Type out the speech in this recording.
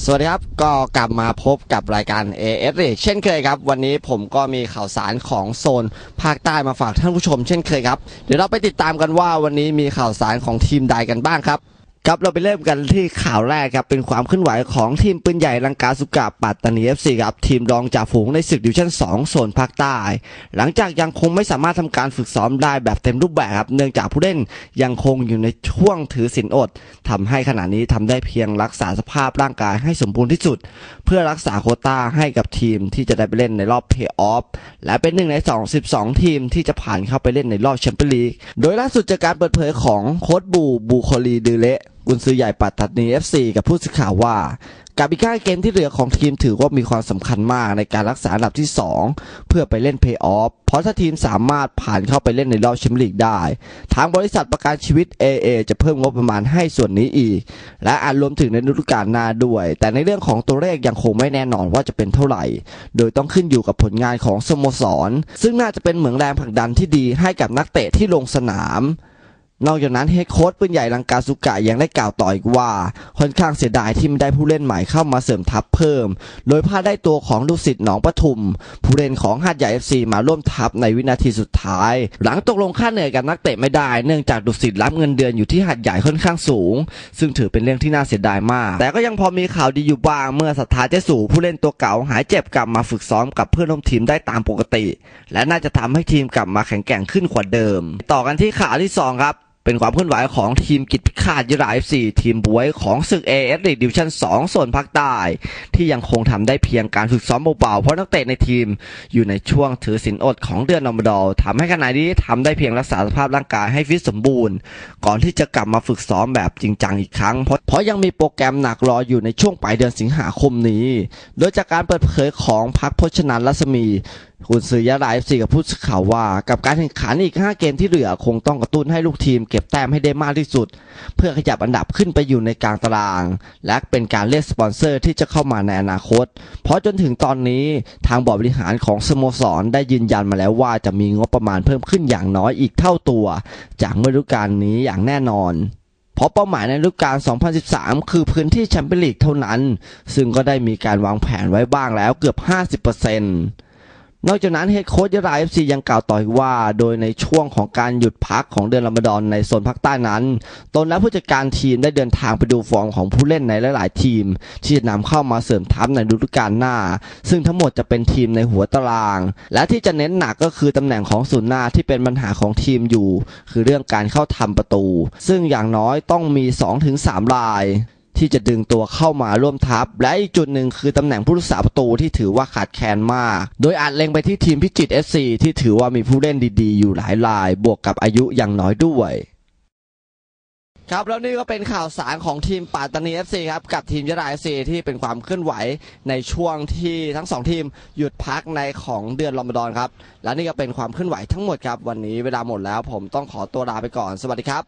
สวัสดีครับ ก็กลับมาพบกับรายการ AS อีกเช่นเคยครับ วันนี้ผมก็มีข่าวสารของโซนภาคใต้มาฝากท่านผู้ชมเช่นเคยครับ เดี๋ยวเราไปติดตามกันว่าวันนี้มีข่าวสารของทีมใดกันบ้างครับ ครับเราไปเริ่มกันที่ข่าวแรกครับ เป็นความเคลื่อนไหวของทีมปืนใหญ่ลังกาสุกะปัตตานี FC ครับ ทีมรองจ่าฝูงในศึกดิวิชั่น 2 โซนภาคใต้ หลังจากยังคงไม่สามารถทำการฝึกซ้อมได้แบบเต็มรูปแบบครับ เนื่องจากผู้เล่นยังคงอยู่ในช่วงถือศีลอดทำให้ขณะนี้ทำได้เพียงรักษาสภาพร่างกายให้สมบูรณ์ที่สุด เพื่อรักษาโคต้าให้กับทีมที่จะได้ไปเล่นในรอบเพย์ออฟและเป็นหนึ่งใน 2 12 ทีมที่จะผ่านเข้าไปเล่นในรอบแชมเปี้ยนลีกโดยล่าสุดจากการเปิดเผยของโค้ชบูบูโคลีดือเละ กุนซือใหญ่ปัตตานี FC กับผู้สื่อข่าวว่ากับอีกห้าเกมที่เหลือของทีมถือว่ามีความสำคัญมากในการรักษาอันดับที่ 2 เพื่อไปเล่นเพย์ออฟ เพราะถ้าทีมสามารถผ่านเข้าไปเล่นในรอบแชมเปี้ยนลีกได้ ทางบริษัทประกันชีวิต AA จะเพิ่มงบประมาณให้ส่วนนี้อีก และอาจรวมถึงในฤดูกาลหน้าด้วย แต่ในเรื่องของตัวเลขยังคงไม่แน่นอนว่าจะเป็นเท่าไหร่ โดยต้องขึ้นอยู่กับผลงานของสโมสร ซึ่งน่าจะเป็นเหมืองแรงผลักดันที่ดีให้กับนักเตะที่ลงสนาม นอกจากนั้นเฮดโค้ชปืนใหญ่ลังกาสุกะยังได้กล่าวต่ออีกว่า ค่อนข้างเสียดายที่ไม่ได้ผู้เล่นใหม่เข้ามาเสริมทัพเพิ่ม โดยพลาดได้ตัวของดุสิตหนองปทุม ผู้เล่นของหาดใหญ่ FC มาร่วมทัพในวินาทีสุดท้าย หลังตกลงค่าเหนื่อยกับนักเตะไม่ได้ เนื่องจากดุสิตรับเงินเดือนอยู่ที่หาดใหญ่ค่อนข้างสูง ซึ่งถือเป็นเรื่องที่น่าเสียดายมาก แต่ก็ยังพอมีข่าวดีอยู่บ้างเมื่อสัทธาเจสู่ผู้เล่นตัวเก่าหายเจ็บกลับมาฝึกซ้อมกับเพื่อนร่วมทีมได้ตามปกติ และน่าจะทำให้ทีมกลับมาแข็งแกร่งขึ้นกว่าเดิม ต่อกันที่ข่าวที่สองครับ เป็นความเคลื่อนไหวของทีมกิจพิฆาตยรา FC ทีมบวยของศึก AS League Division 2โซนภาคใต้ ที่ยังคงทำได้เพียงการฝึกซ้อมเบาๆเพราะนักเตะในทีมอยู่ในช่วงถือศีลอดของเดือนรอมฎอนทำให้ขณะนี้ทำได้เพียงรักษาสภาพร่างกายให้ฟิตสมบูรณ์ ก่อนที่จะกลับมาฝึกซ้อมแบบจริงจังอีกครั้ง เพราะเพราะยังมีโปรแกรมหนักรออยู่ในช่วงปลายเดือนสิงหาคมนี้ โดยจากการเปิดเผยของพักพจนันรัศมี คุณซื้อยาลาเอฟซีกับผู้สื่อข่าวว่า กับการแข่งขันอีก 5 เกมที่เหลือคงต้องกระตุ้นให้ลูกทีมเก็บแต้มให้ได้มากที่สุด เพื่อขยับอันดับขึ้นไปอยู่ในกลางตาราง และเป็นการเรียกสปอนเซอร์ที่จะเข้ามาในอนาคต เพราะจนถึงตอนนี้ทางบอร์ดบริหารของสโมสรได้ยืนยันมาแล้วว่าจะมีงบประมาณเพิ่มขึ้นอย่างน้อยอีกเท่าตัว จากฤดูกาลนี้อย่างแน่นอนเพราะเป้าหมายในฤดูกาล 2013 คือพื้นที่แชมเปี้ยนลีกเท่านั้น ซึ่งก็ได้มีการวางแผนไว้บ้างแล้วเกือบ 50% นอกจากนั้นเฮดโค้ชยาราเอฟซียังกล่าวต่อว่า โดยในช่วงของการหยุดพักของเดือนรอมฎอนในโซนภาคใต้นั้นตนและผู้จัดการทีมได้เดินทางไปดูฟอร์มของผู้เล่นในหลาย ๆ ทีม ที่จะนำเข้ามาเสริมทัพในฤดูกาลหน้า ซึ่งทั้งหมดจะเป็นทีมในหัวตาราง และที่จะเน้นหนักก็คือตำแหน่งของศูนย์หน้าที่เป็นปัญหาของทีมอยู่ คือเรื่องการเข้าทำประตู ซึ่งอย่างน้อยต้องมี 2-3 ราย ที่จะดึงตัวเข้ามาร่วมทัพ และอีกจุดหนึ่งคือตำแหน่งผู้รักษาประตูที่ถือว่าขาดแคลนมาก โดยอาจเล็งไปที่ทีมพิจิตร FC ที่ถือว่ามีผู้เล่นดีๆ อยู่หลายราย บวกกับอายุยังน้อยด้วยครับแล้วนี่ก็เป็นข่าวสารของทีมปัตตานี FC ครับกับทีมยะลา FC ที่เป็นความเคลื่อนไหวในช่วงที่ทั้งสองทีมหยุดพักในของเดือนรอมฎอนครับและนี่ก็เป็นความเคลื่อนไหวทั้งหมดครับวันนี้เวลาหมดแล้วผมต้องขอตัวลาไปก่อนสวัสดีครับ